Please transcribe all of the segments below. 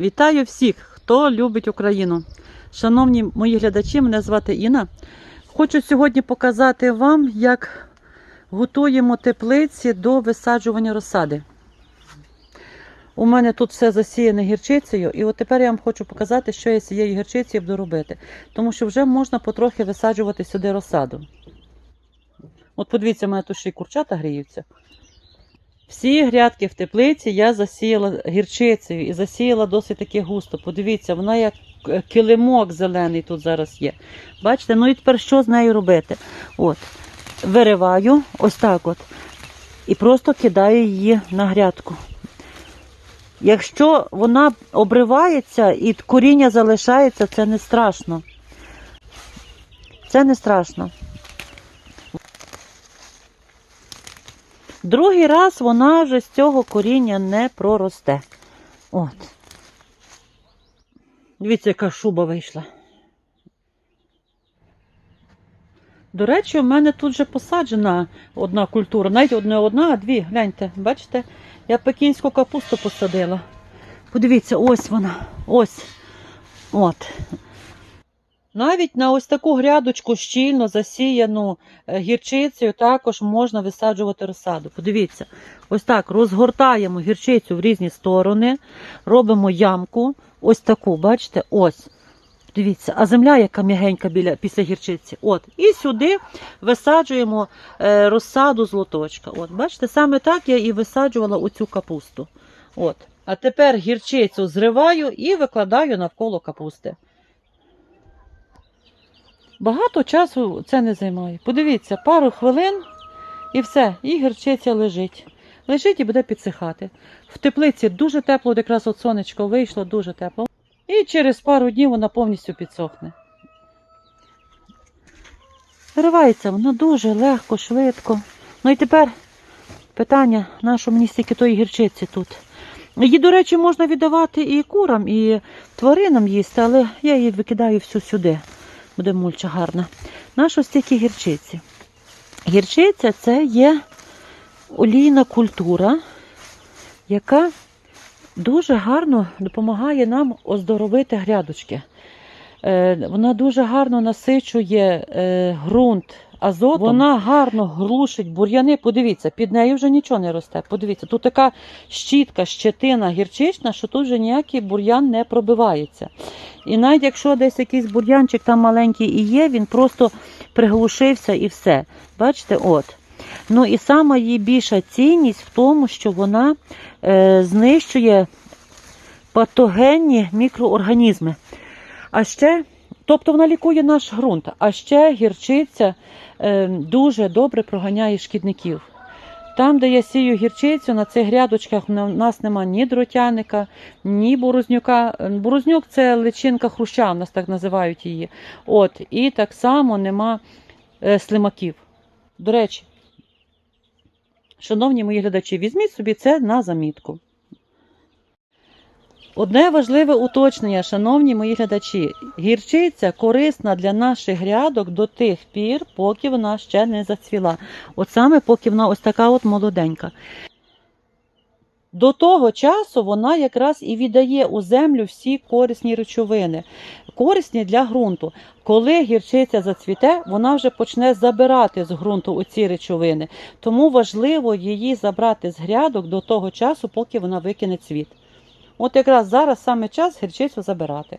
Вітаю всіх, хто любить Україну. Шановні мої глядачі, мене звати Інна. Хочу сьогодні показати вам, як готуємо теплиці до висаджування розсади. У мене тут все засіяне гірчицею, і от тепер я вам хочу показати, що я з цією гірчицею буду робити. Тому що вже можна потрохи висаджувати сюди розсаду. От подивіться, у мене тут ще й курчата гріються. Всі грядки в теплиці я засіяла гірчицею і засіяла досить таки густо. Подивіться, вона як е, килимок зелений тут зараз є. Бачите, ну і тепер що з нею робити? От, вириваю ось так от. І просто кидаю її на грядку. Якщо вона обривається і коріння залишається, це не страшно. Це не страшно. Другий раз вона вже з цього коріння не проросте. От. Дивіться, яка шуба вийшла. До речі, у мене тут вже посаджена одна культура. Навіть одна одна, а дві. Гляньте, бачите, я пекінську капусту посадила. Подивіться, ось вона. Ось. От. Навіть на ось таку грядочку щільно засіяну е, гірчицею також можна висаджувати розсаду. Подивіться, ось так розгортаємо гірчицю в різні сторони, робимо ямку, ось таку, бачите, ось. Дивіться, а земля яка м'ягенька біля після гірчиці. От. І сюди висаджуємо е, розсаду з лоточка. От, бачите, саме так я і висаджувала оцю капусту. От. А тепер гірчицю зриваю і викладаю навколо капусти. Багато часу це не займає. Подивіться, пару хвилин і все, і гірчиця лежить. Лежить і буде підсихати. В теплиці дуже тепло, от якраз от сонечко вийшло, дуже тепло. І через пару днів вона повністю підсохне. Виривається воно дуже легко, швидко. Ну і тепер питання, на мені стільки тої гірчиці тут. Її, до речі, можна віддавати і курам, і тваринам їсти, але я її викидаю всю сюди буде мульча гарна. Нащо стільки гірчиці? Гірчиця це є олійна культура, яка дуже гарно допомагає нам оздоровити грядочки. Е, Вона дуже гарно насичує е, ґрунт азотом. Вона гарно глушить бур'яни. Подивіться, під нею вже нічого не росте. Подивіться, тут така щітка, щетина гірчична, що тут вже ніякий бур'ян не пробивається. І навіть якщо десь якийсь бур'янчик там маленький і є, він просто приглушився і все. Бачите, от. Ну і сама її більша цінність в тому, що вона е, знищує патогенні мікроорганізми. А ще, тобто вона лікує наш ґрунт, а ще гірчиця е, дуже добре проганяє шкідників. Там, де я сію гірчицю, на цих грядочках у нас нема ні дротяника, ні борознюка. Борознюк це личинка хруща, у нас так називають її. От, І так само нема е, слимаків. До речі, шановні мої глядачі, візьміть собі це на замітку. Одне важливе уточнення, шановні мої глядачі, гірчиця корисна для наших грядок до тих пір, поки вона ще не зацвіла. От саме поки вона ось така от молоденька. До того часу вона якраз і віддає у землю всі корисні речовини, корисні для ґрунту. Коли гірчиця зацвіте, вона вже почне забирати з ґрунту оці речовини. Тому важливо її забрати з грядок до того часу, поки вона викине цвіт. От якраз зараз саме час гірчицю забирати.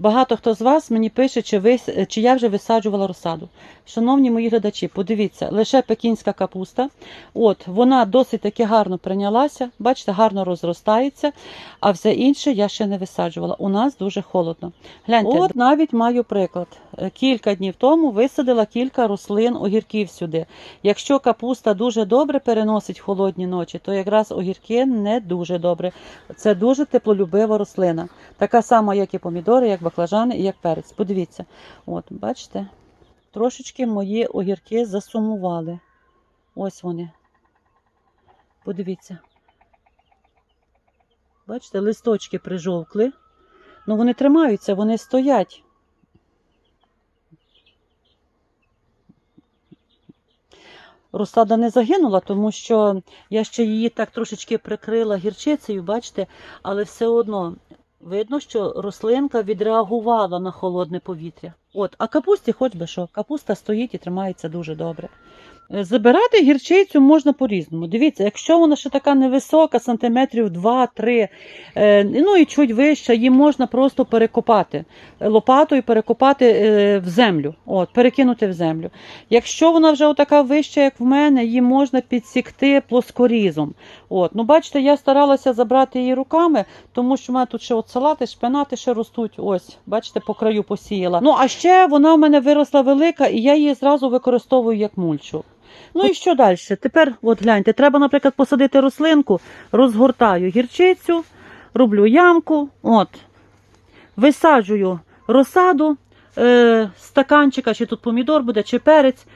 Багато хто з вас мені пише, чи, ви, чи я вже висаджувала розсаду. Шановні мої глядачі, подивіться, лише пекінська капуста. От, Вона досить таки гарно прийнялася, бачите, гарно розростається, а все інше я ще не висаджувала. У нас дуже холодно. Гляньте, от навіть маю приклад. Кілька днів тому висадила кілька рослин огірків сюди. Якщо капуста дуже добре переносить холодні ночі, то якраз огірки не дуже добре. Це дуже теплолюбива рослина. Така сама, як і помідори, як баклажани і як перець. Подивіться, от, бачите, трошечки мої огірки засумували. Ось вони. Подивіться. Бачите, листочки прижовкли. Ну вони тримаються, вони стоять. розсада не загинула, тому що я ще її так трошечки прикрила гірчицею, бачите, але все одно видно, що рослинка відреагувала на холодне повітря. От, а капусті, хоч би що, капуста стоїть і тримається дуже добре. Забирати гірчицю можна по-різному. Дивіться, якщо вона ще така невисока, сантиметрів 2-3, е, ну і чуть вища, її можна просто перекопати лопатою, перекопати е, в землю, от, перекинути в землю. Якщо вона вже отака вища, як в мене, її можна підсікти плоскорізом. От. Ну, бачите, я старалася забрати її руками, тому що в мене тут ще от салати, шпинати ще ростуть. Ось, бачите, по краю посіяла. Ну, а ще вона в мене виросла велика, і я її зразу використовую як мульчу. Ну і що далі? Тепер, от гляньте, треба, наприклад, посадити рослинку, розгортаю гірчицю, роблю ямку, от, висаджую розсаду, е, стаканчика, чи тут помідор буде, чи перець.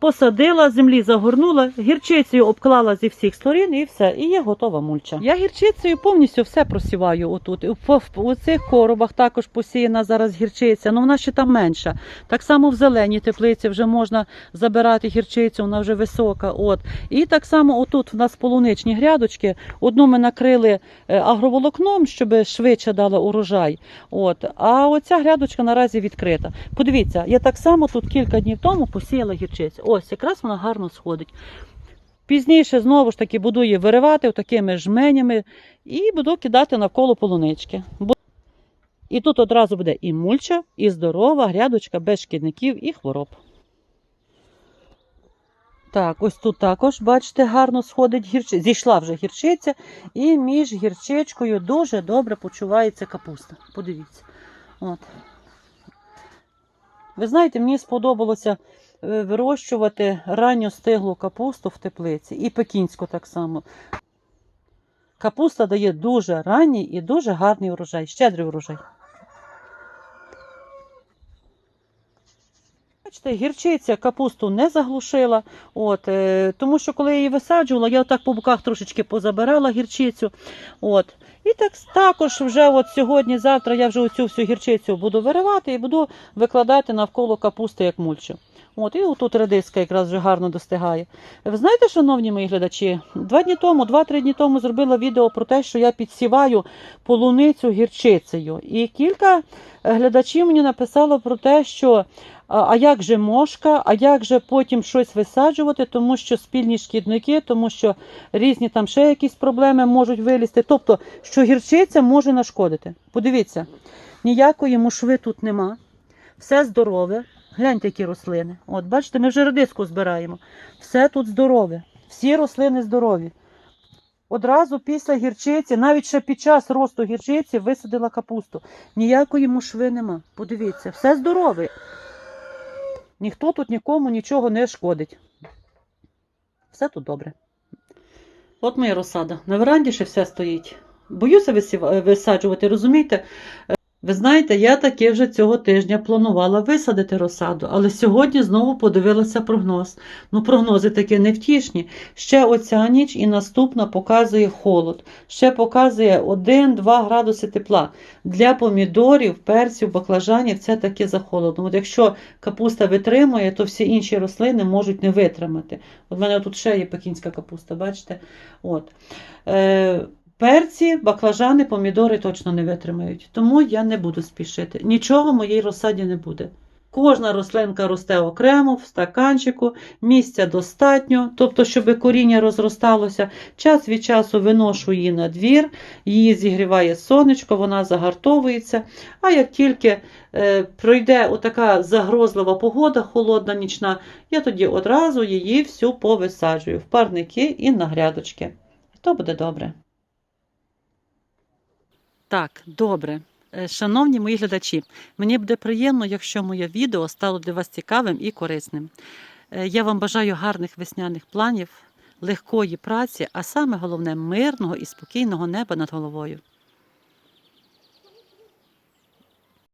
Посадила, землі загорнула, гірчицею обклала зі всіх сторін і все, і є готова мульча. Я гірчицею повністю все просіваю отут. У цих коробах також посіяна зараз гірчиця, але вона ще там менша. Так само в зеленій теплиці вже можна забирати гірчицю, вона вже висока. От. І так само отут в нас полуничні грядочки. Одну ми накрили е, агроволокном, щоб швидше дала урожай. От. А оця грядочка наразі відкрита. Подивіться, я так само тут кілька днів тому посіяла гірчицю. Ось якраз вона гарно сходить. Пізніше знову ж таки буду її виривати такими жменями і буду кидати навколо полунички. І тут одразу буде і мульча, і здорова грядочка без шкідників і хвороб. Так, ось тут також, бачите, гарно сходить гірчиця. Зійшла вже гірчиця, і між гірчичкою дуже добре почувається капуста. Подивіться. От. Ви знаєте, мені сподобалося вирощувати ранньо стиглу капусту в теплиці і пекінську так само. Капуста дає дуже ранній і дуже гарний урожай, щедрий урожай. Бачите, гірчиця капусту не заглушила, от, е, тому що коли я її висаджувала, я отак по боках трошечки позабирала гірчицю. От. І так також вже от сьогодні, завтра я вже оцю всю гірчицю буду виривати і буду викладати навколо капусти як мульчу. От, і отут редиска якраз вже гарно достигає. Ви знаєте, шановні мої глядачі, два дні тому, два-три дні тому зробила відео про те, що я підсіваю полуницю гірчицею. І кілька глядачів мені написало про те, що а а як же мошка, а як же потім щось висаджувати, тому що спільні шкідники, тому що різні там ще якісь проблеми можуть вилізти. Тобто, що гірчиця може нашкодити. Подивіться, ніякої мушви тут нема, все здорове. Гляньте, які рослини. От, бачите, ми вже редиску збираємо. Все тут здорове, всі рослини здорові. Одразу після гірчиці, навіть ще під час росту гірчиці, висадила капусту. Ніякої мушви нема. Подивіться, все здорове. Ніхто тут нікому нічого не шкодить. Все тут добре. От моя розсада. На веранді ще все стоїть. Боюся висаджувати, розумієте? Ви знаєте, я таки вже цього тижня планувала висадити розсаду, але сьогодні знову подивилася прогноз. Ну, прогнози такі невтішні. Ще оця ніч і наступна показує холод. Ще показує 1-2 градуси тепла. Для помідорів, перців, баклажанів це таке захолодно. От якщо капуста витримує, то всі інші рослини можуть не витримати. От в мене тут ще є пекінська капуста, бачите? От. Е, перці, баклажани, помідори точно не витримають. Тому я не буду спішити. Нічого в моїй розсаді не буде. Кожна рослинка росте окремо, в стаканчику, місця достатньо, тобто, щоб коріння розросталося. Час від часу виношу її на двір, її зігріває сонечко, вона загартовується. А як тільки е, пройде отака загрозлива погода, холодна нічна, я тоді одразу її всю повисаджую в парники і на грядочки. То буде добре. Так, добре. Е, Шановні мої глядачі, мені буде приємно, якщо моє відео стало для вас цікавим і корисним. Е, Я вам бажаю гарних весняних планів, легкої праці, а саме головне мирного і спокійного неба над головою.